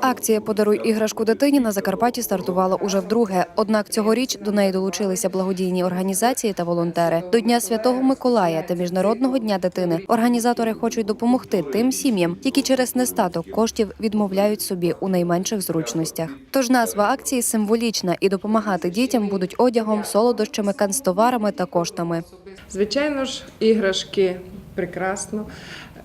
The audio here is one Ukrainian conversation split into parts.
Акція Подаруй іграшку дитині на Закарпатті стартувала уже вдруге. Однак цьогоріч до неї долучилися благодійні організації та волонтери. До Дня Святого Миколая та Міжнародного дня дитини організатори хочуть допомогти тим сім'ям, які через нестаток коштів відмовляють собі у найменших зручностях. Тож назва акції символічна і допомагати дітям будуть одягом, солодощами, канцтоварами та коштами. Звичайно ж, іграшки прекрасно,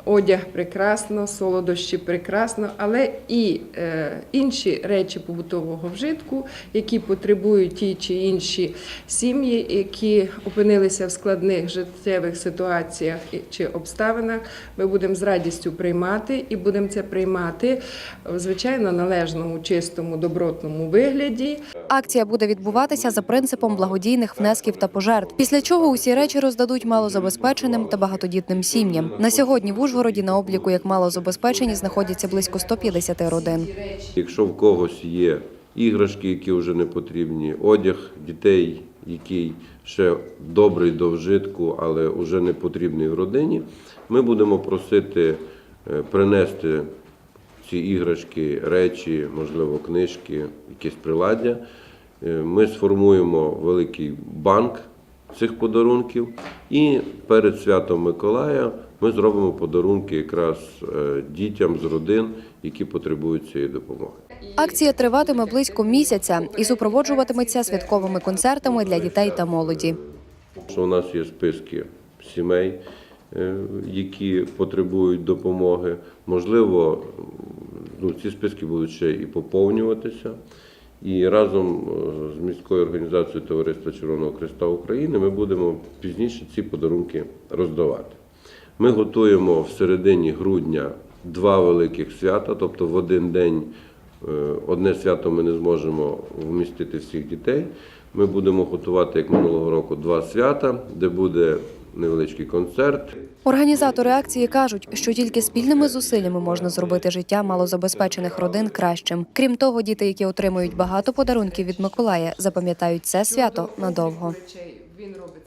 одяг прекрасно, солодощі прекрасно, але і е, інші речі побутового вжитку, які потребують ті чи інші сім'ї, які опинилися в складних життєвих ситуаціях чи обставинах, ми будемо з радістю приймати і будемо це приймати в звичайно належному, чистому, добротному вигляді. Акція буде відбуватися за принципом благодійних внесків та пожертв. Після чого усі речі роздадуть малозабезпеченим та багатодітним сім'ям. На сьогодні в Ужгороді на обліку як малозабезпечені знаходяться близько 150 родин. Якщо в когось є іграшки, які вже не потрібні, одяг дітей, який ще добрий до вжитку, але вже не потрібний в родині, ми будемо просити е, принести ці іграшки, речі, можливо, книжки, якісь приладдя. Е, Ми сформуємо великий банк цих подарунків, і перед святом Миколая ми зробимо подарунки якраз е, дітям з родин, які потребують цієї допомоги. Акція триватиме близько місяця і супроводжуватиметься святковими концертами для дітей та молоді. У нас є списки сімей, е, які потребують допомоги. Можливо, ну, ці списки будуть ще і поповнюватися. І разом е, з міською організацією Товариства Червоного Христа України ми будемо пізніше ці подарунки роздавати. Ми готуємо в середині грудня два великих свята, тобто в один день е, одне свято ми не зможемо вмістити всіх дітей. Ми будемо готувати, як минулого року, два свята, де буде невеличкий концерт. Організатори акції кажуть, що тільки спільними зусиллями можна зробити життя малозабезпечених родин кращим. Крім того, діти, які отримують багато подарунків від Миколая, запам'ятають це свято надовго.